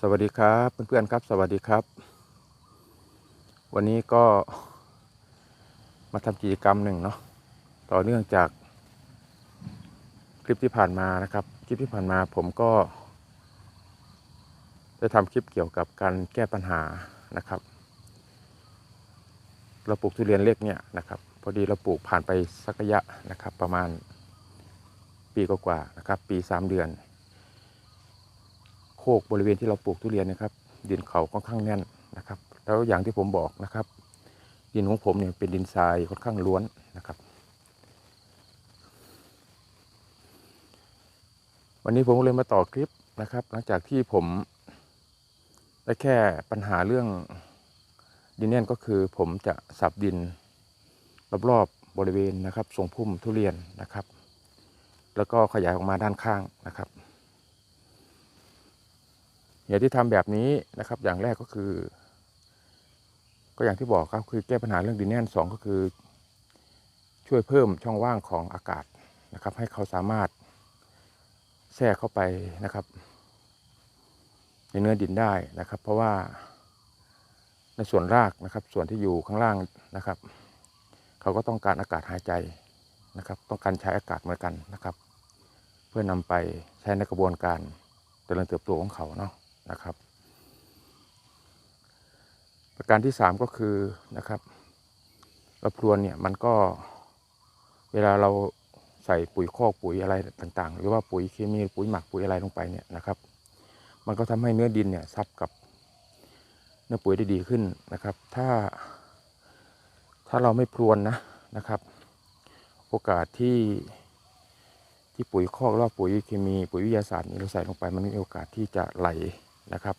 สวัสดีครับเพื่อนๆครับ สวัสดีครับ วันนี้ก็มาทำกิจกรรมหนึ่งเนาะต่อเนื่องจากคลิปที่ผ่านมานะครับ คลิปที่ผ่านมาผมก็ได้ทำคลิปเกี่ยวกับการแก้ปัญหานะครับ เราปลูกทุเรียนเล็กเนี่ยนะครับ พอดีเราปลูกผ่านไปสักระยะนะครับ ประมาณปีกว่าๆนะครับ ปีสามเดือน โคกบริเวณที่เราปลูกทุเรียนนะครับ ดินเขาค่อนข้างแน่นนะครับ แล้วอย่างที่ผมบอกนะครับ ดินของผมเนี่ยเป็นดินทรายค่อนข้างล้วนนะครับ วันนี้ผมก็เลยมาต่อคลิปนะครับ หลังจากที่ผมได้แค่ปัญหาเรื่องดินแน่นก็คือผมจะสับดินรอบๆบริเวณนะครับทรงพุ่มทุเรียนนะครับ แล้วก็ขยายออกมาด้านข้างนะครับ เหตุที่ทำแบบนี้นะครับ อย่างแรกก็คือ ก็อย่างที่บอกครับคือแก้ปัญหาเรื่องดินแน่นสองก็คือ ช่วยเพิ่มช่องว่างของอากาศนะครับ ให้เขาสามารถแทรกเข้าไปนะครับในเนื้อดินได้นะครับ เพราะว่าในส่วนรากนะครับ ส่วนที่อยู่ข้างล่างนะครับ เขาก็ต้องการอากาศหายใจนะครับ ต้องการใช้อากาศเหมือนกันนะครับ เพื่อนำไปใช้ในกระบวนการเจริญเติบโตของเขาเนาะ นะครับ ประการที่สามก็คือนะครับเราพรวนเนี่ยมันก็เวลาเราใส่ปุ๋ยคอกปุ๋ยอะไรต่างๆ หรือว่าปุ๋ยเคมีปุ๋ยหมักปุ๋ยอะไรลงไปเนี่ยนะครับ มันก็ทำให้เนื้อดินเนี่ยซับกับเนื้อปุ๋ยได้ดีขึ้นนะครับ ถ้าถ้าเราไม่พรวนนะนะครับ โอกาสที่ที่ปุ๋ยคอกรอว่าปุ๋ยเคมีปุ๋ยวิทยาศาสตร์นี่เราใส่ลงไปมันมีโอกาสที่จะไหล นะครับ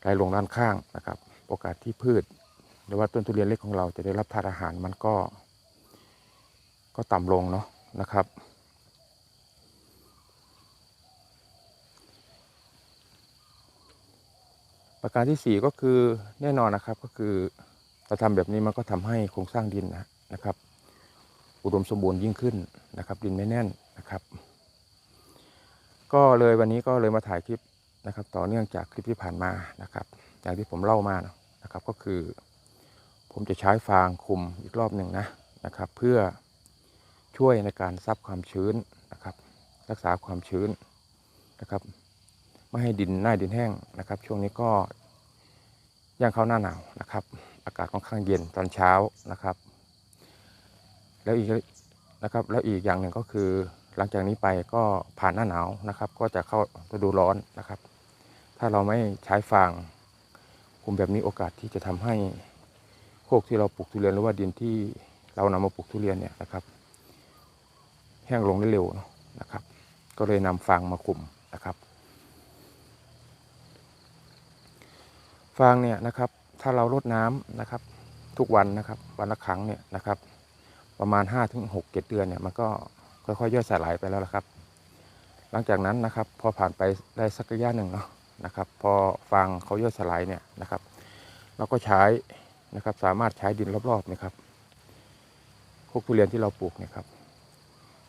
ไหลลงด้านข้างนะครับ โอกาสที่พืช หรือว่าต้นทุเรียนเล็กของเราจะได้รับธาตุอาหารมันก็ ก็ต่ำลงเนาะนะครับ ประการที่สี่ก็คือแน่นอนนะครับก็คือเราทำแบบนี้มันก็ทำให้โครงสร้างดินนะนะครับ อุดมสมบูรณ์ยิ่งขึ้นนะครับ ดินไม่แน่นนะครับ ก็เลยวันนี้ก็เลยมาถ่ายคลิป นะครับ ต่อเนื่องจากคลิปที่ผ่านมานะครับ อย่างที่ผมเล่ามานะครับ ก็คือ ผมจะใช้ฟางคุมอีกรอบหนึ่งนะนะครับ เพื่อช่วยในการซับความชื้นนะครับ รักษาความชื้นนะครับ ไม่ให้ดินหน้าดินแห้งนะครับ ช่วงนี้ก็ย่างเข้าหน้าหนาวนะครับ อากาศค่อนข้างเย็นตอนเช้านะครับ แล้วอีกนะครับแล้วอีกอย่างหนึ่งก็คือหลังจากนี้ไปก็ผ่านหน้าหนาวนะครับ ก็จะเข้าฤดูร้อนนะครับ ถ้าเราไม่ใช้ฟางคุมแบบนี้โอกาสที่จะทำให้โคกที่เราปลูกทุเรียนหรือว่าดินที่เรานำมาปลูกทุเรียนเนี่ยนะครับ แห้งลงได้เร็วนะครับ ก็เลยนำฟางมาคุมนะครับฟางเนี่ยนะครับ ถ้าเรารดน้ำนะครับ ทุกวันนะครับ วันละครั้งเนี่ยนะครับ ประมาณ5ถึง6 7เดือนเนี่ยมันก็ค่อยๆย่อยสลายไปแล้วละครับ หลังจากนั้นนะครับ พอผ่านไปได้สักระยะหนึ่งเนาะ นะครับ พอฟางเขาย่อยสลายเนี่ยนะครับ เราก็ใช้นะครับสามารถใช้ดินรอบๆนะครับพวกทุเรียนที่เราปลูกนะครับ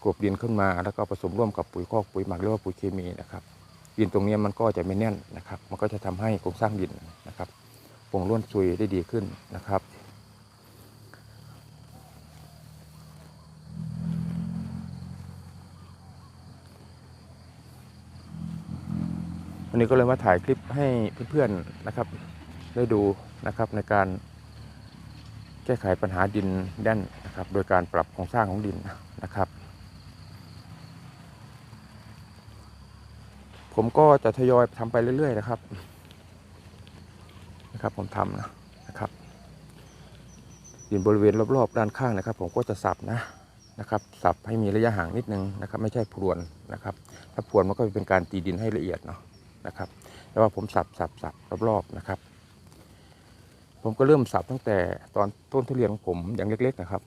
กลบดินขึ้นมาแล้วก็ผสมร่วมกับปุ๋ยคอกปุ๋ยหมักหรือว่าปุ๋ยเคมีนะครับ ดินตรงนี้มันก็จะไม่แน่นนะครับ มันก็จะทำให้โครงสร้างดินนะครับโปร่งร่วนซุยได้ดีขึ้นนะครับ วันนี้ก็เลยมาถ่ายคลิปให้เพื่อนๆนะครับ ได้ดูนะครับในการแก้ไขปัญหาดินแน่นนะครับ โดยการปรับโครงสร้างของดินนะครับ ผมก็จะทยอยทำไปเรื่อย ๆ นะครับนะครับผมทำนะนะครับดินบริเวณรอบๆด้านข้างนะครับ ผมก็จะสับนะนะครับ สับให้มีระยะห่างนิดนึงนะครับ ไม่ใช่พรวนนะครับ ถ้าพรวนมันก็เป็นการตีดินให้ละเอียดเนาะ นะครับ แต่ว่าผมสับสับสับรอบๆนะครับ ผมก็เริ่มสับตั้งแต่ตอนต้นทุเรียนของผมอย่างเล็กๆนะครับ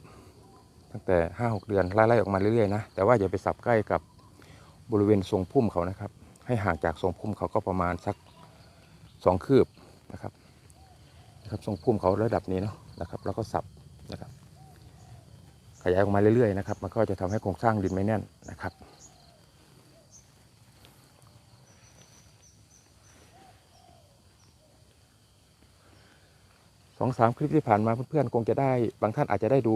ตั้งแต่ห้าหกเดือนไล่ๆออกมาเรื่อยๆนะแต่ว่าอย่าไปสับใกล้กับบริเวณทรงพุ่มเขานะครับ ให้ห่างจากทรงพุ่มเขาก็ประมาณสักสองคืบนะครับนะครับทรงพุ่มเขาระดับนี้เนาะนะครับแล้วก็สับนะครับ ขยายออกมาเรื่อยๆนะครับ มันก็จะทำให้โครงสร้างดินไม่แน่นนะครับ สองสามคลิปที่ผ่านมาเพื่อนๆคงจะได้ บางท่านอาจจะได้ดู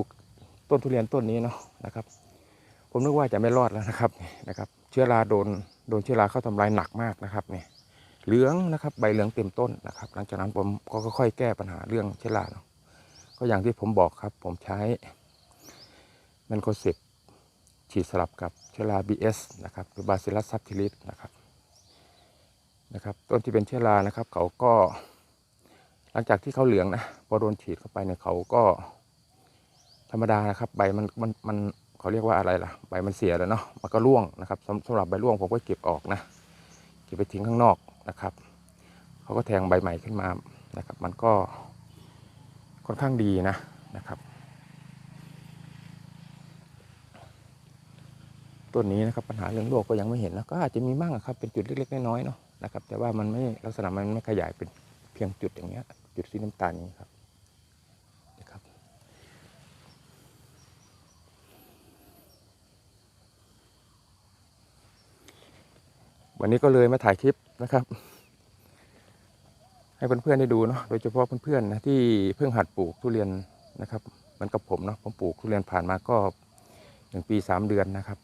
ต้นทุเรียนต้นนี้เนาะนะครับ ผมนึกว่าจะไม่รอดแล้วนะครับนะครับ เชื้อราโดนโดนเชื้อราเข้าทำลายหนักมากนะครับเนี่ยเหลืองนะครับใบเหลืองเต็มต้นนะครับ หลังจากนั้นผมก็ค่อยๆแก้ปัญหาเรื่องเชื้อราเนาะก็อย่างที่ผมบอกครับผมใช้แมนโคเซปฉีดสลับกับเชื้อรา BS นะครับหรือบาซิลัสซับทิลิสนะครับนะครับ ต้นที่เป็นเชื้อรานะครับ เขาก็ หลังจากที่เขาเหลืองนะพอโดนฉีดเข้าไปเนี่ยเขาก็ธรรมดานะครับ ใบมันมันมันเขาเรียกว่าอะไรล่ะ ใบมันเสียแล้วเนาะมันก็ร่วงนะครับสำสำหรับใบร่วงผมก็เก็บออกนะเก็บไปทิ้งข้างนอกนะครับเขาก็แทงใบใหม่ขึ้นมานะครับ มันก็ค่อนข้างดีนะนะครับ ต้นนี้นะครับปัญหาเรื่องโรคก็ยังไม่เห็นนะก็อาจจะมีมั่งอะครับเป็นจุดเล็กๆน้อยๆเนาะนะครับ แต่ว่ามันไม่ลักษณะมันไม่ขยายเป็นเพียงจุดอย่างเงี้ย จุดสีน้ำตาลนี้ครับนะครับ วันนี้ก็เลยมาถ่ายคลิปนะครับ ให้เพื่อนๆได้ดูเนาะโดยเฉพาะเพื่อนๆนะที่เพิ่งหัดปลูกทุเรียนนะครับเหมันกับผมเนาะผมปลูกทุเรียนผ่านมาก็หนึ่งปีสามเดือนนะครับ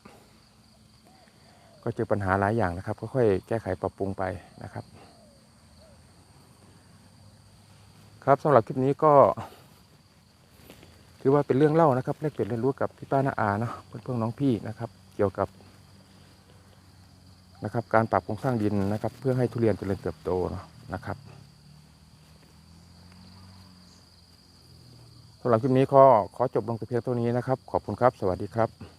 ก็เจอปัญหาหลายอย่างนะครับค่อยๆแก้ไขปรับปรุงไปนะครับ ครับสำหรับคลิปนี้ก็ ถือว่าเป็นเรื่องเล่านะครับแลกเปลี่ยนเรียนรู้กับพี่ป้าน้าอาเนาะเพื่อนๆน้องพี่นะครับ เกี่ยวกับนะครับ การปรับโครงสร้างดินนะครับ เพื่อให้ทุเรียนเจริญเติบโตเนาะนะครับสำหรับคลิปนี้ก็ขอจบลงแต่เพียงเท่านี้นะครับ ขอบคุณครับ สวัสดีครับ